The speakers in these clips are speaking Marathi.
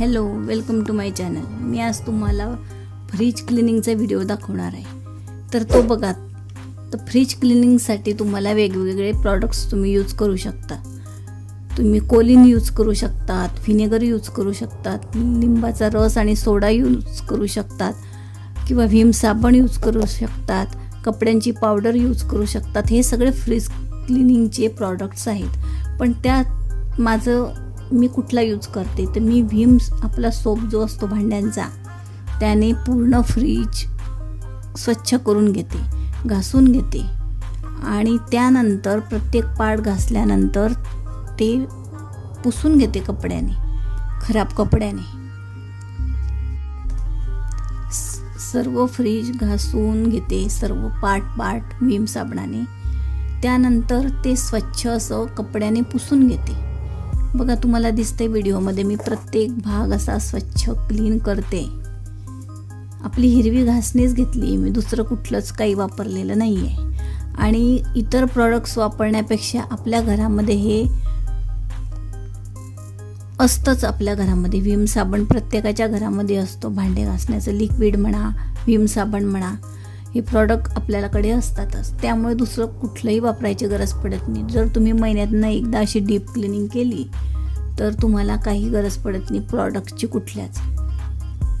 Hello welcome to my channel मी आज तुम्हाला फ्रीज क्लिनिंगचा व्हिडिओ दाखवणार आहे. तर तो बघा. तर फ्रीज क्लिनिंगसाठी तुम्हाला वेगवेगळे प्रॉडक्ट्स तुम्ही यूज करू शकता. तुम्ही कोलिन यूज करू शकतात व्हिनेगर यूज करू शकतात लिंबाचा रस आणि सोडा यूज करू शकतात किंवा व्हीम साबण यूज करू शकतात कपड्यांची पावडर यूज करू शकतात. हे सगळे फ्रीज क्लिनिंगचे प्रॉडक्ट्स आहेत. पण त्यात माझं मी कुठला यूज करते तर मी व्हिम्स आपला सोप जो असतो भांड्यांचा त्याने पूर्ण फ्रीज स्वच्छ करून घेते घासून घेते. आणि त्यानंतर प्रत्येक पार्ट घासल्यानंतर ते पुसून घेते कपड्याने खराब कपड्याने. स- सर्व फ्रीज घासून घेते सर्व पार्ट पार्ट विम साबणाने. त्यानंतर ते स्वच्छ असं कपड्याने पुसून घेते. बघा तुम्हाला दिसते व्हिडिओमध्ये मी प्रत्येक भाग असा स्वच्छ क्लीन करते. आपली हिरवी घासणीच घेतली मी दुसरं कुठलंच काही वापरलेलं नाही आहे आणि इतर प्रॉडक्ट्स वापरण्यापेक्षा आपल्या घरामध्ये हे असतंच आपल्या घरामध्ये. विम साबण प्रत्येकाच्या घरामध्ये असतो. भांडे घासण्याचं लिक्विड म्हणा विम साबण म्हणा हे प्रॉडक्ट आपल्याकडे असतातच. त्यामुळे दुसरं कुठलंही वापरायची गरज पडत नाही. जर तुम्ही महिन्यातनं एकदा अशी डीप क्लिनिंग केली तर तुम्हाला काही गरज पडत नाही प्रॉडक्टची कुठल्याच.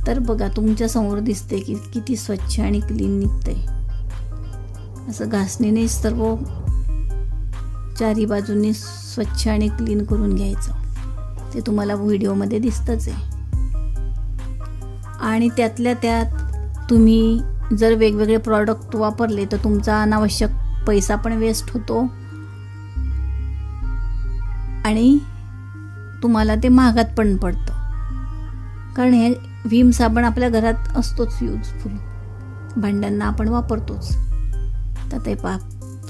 तर बघा तुमच्यासमोर दिसते की किती स्वच्छ आणि क्लीन निघते असं घासणीने सर्व चारी बाजूंनी स्वच्छ आणि क्लीन करून घ्यायचं. ते तुम्हाला व्हिडिओमध्ये दिसतंच आहे. आणि त्यातल्या त्यात तुम्ही जर वेगवेगळे प्रॉडक्ट वापरले तर तुमचा अनावश्यक पैसा पण वेस्ट होतो. आणि तुम्हाला ते महागात पण पडतं. कारण हे व्हीम साबण आपल्या घरात असतोच यूजफुल भांड्यांना आपण वापरतोच. तर ते पा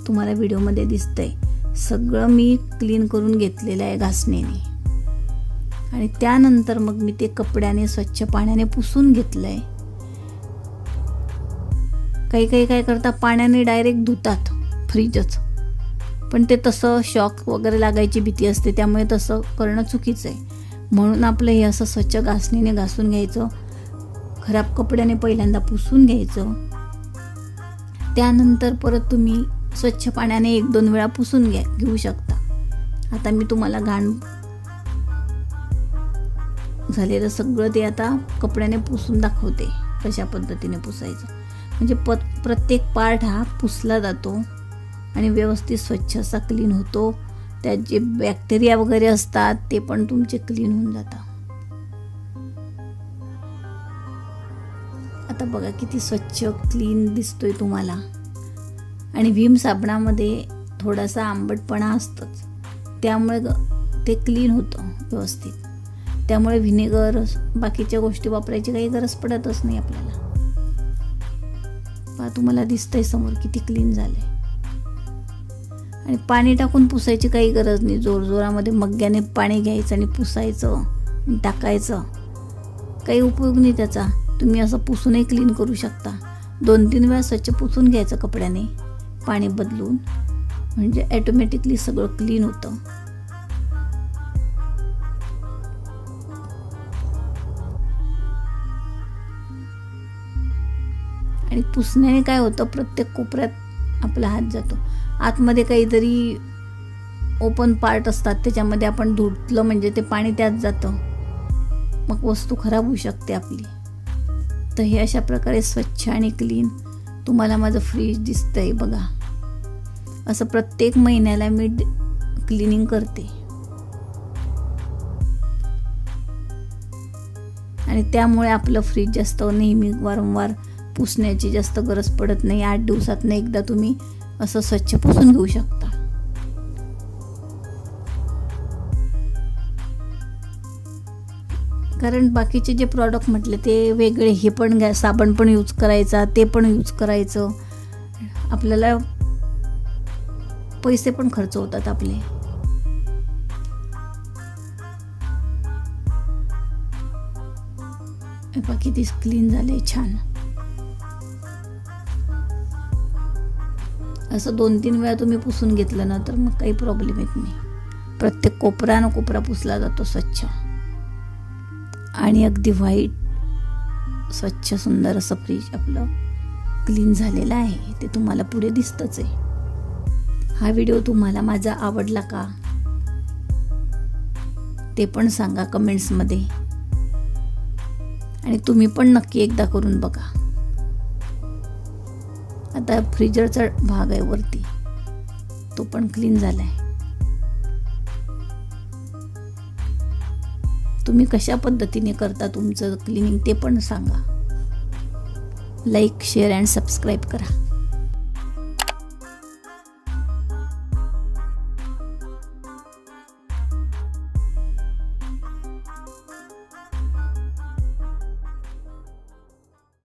तुम्हाला व्हिडिओमध्ये दिसतंय. सगळं मी क्लीन करून घेतलेलं आहे घासणीने. आणि त्यानंतर मग मी ते कपड्याने स्वच्छ पाण्याने पुसून घेतलं आहे काही काही काय करतात पाण्याने डायरेक्ट धुतात फ्रीजच पण ते तसं शॉक वगैरे लागायची भीती असते त्यामुळे तसं करणं चुकीचं आहे. म्हणून आपलं हे असं स्वच्छ घासणीने घासून घ्यायचं खराब कपड्याने पहिल्यांदा पुसून घ्यायचं. त्यानंतर परत तुम्ही स्वच्छ पाण्याने एक दोन वेळा पुसून घ्या घेऊ शकता. आता मी तुम्हाला घाण झालेलं सगळं ते आता कपड्याने पुसून दाखवते कशा पद्धतीने पुसायचं. म्हणजे प प्रत्येक पार्ट हा पुसला जातो आणि व्यवस्थित स्वच्छ असा क्लीन होतो. त्यात जे बॅक्टेरिया वगैरे असतात ते पण तुमचे क्लीन होऊन जातात. आता बघा किती स्वच्छ क्लीन दिसतोय तुम्हाला. आणि भीम साबणामध्ये थोडासा आंबटपणा असतोच. त्यामुळे ग- ते क्लीन होतं व्यवस्थित. त्यामुळे व्हिनेगर बाकीच्या गोष्टी वापरायची काही गरज पडतच नाही आपल्याला. पहा तुम्हाला दिसतंय समोर किती क्लीन झालंय. आणि पाणी टाकून पुसायची काही गरज नाही. जोर जोरामध्ये मग्ग्याने पाणी घ्यायचं आणि पुसायचं टाकायचं. काही उपयोग नाही त्याचा. तुम्ही असं पुसूनही क्लीन करू शकता. दोन तीन वेळा स्वच्छ पुसून घ्यायचं कपड्याने. पाणी बदलून. म्हणजे ॲटोमॅटिकली सगळं क्लीन होतं. आणि पुसण्याने काय होतं प्रत्येक कोपऱ्यात आपला हात जातो. आतमध्ये काहीतरी ओपन पार्ट असतात त्याच्यामध्ये आपण धुतलं म्हणजे ते पाणी त्यात जातं. मग वस्तू खराब होऊ शकते आपली. तर हे अशा प्रकारे स्वच्छ आणि क्लीन तुम्हाला माझं फ्रीज दिसतंय बघा. असं प्रत्येक महिन्याला मी क्लिनिंग करते. आणि त्यामुळे आपलं फ्रीज जास्त नेहमी वारंवार पुसण्याची जास्त गरज पडत नाही. आठ दिवसातनं एकदा तुम्ही असं स्वच्छ पुसून घेऊ शकता. कारण बाकीचे जे प्रॉडक्ट म्हटले ते वेगळे. हे पण गॅस साबण पण यूज करायचा ते पण यूज करायचं. आपल्याला पैसे पण खर्च होतात आपले. बाकी ती क्लीन झाले छान. असं दोन तीन वेळा तुम्ही पुसून घेतलं ना तर मग काही प्रॉब्लेम येत नाही. प्रत्येक कोपरा कोपरा पुसला जातो स्वच्छ. आणि अगदी व्हाईट स्वच्छ सुंदर असं फ्रीज आपलं क्लीन झालेलं आहे. ते तुम्हाला पुढे दिसतंच आहे. हा व्हिडिओ तुम्हाला माझा आवडला का? ते पण सांगा कमेंट्समध्ये आणि तुम्ही पण नक्की एकदा करून बघा. आता फ्रीजरचा भाग आहे वरती. तो पण क्लीन झाला आहे तुम्ही कशा पद्धतीने करता तुमचं क्लिनिंग ते पण सांगा. लाईक शेअर अँड सबस्क्राईब करा.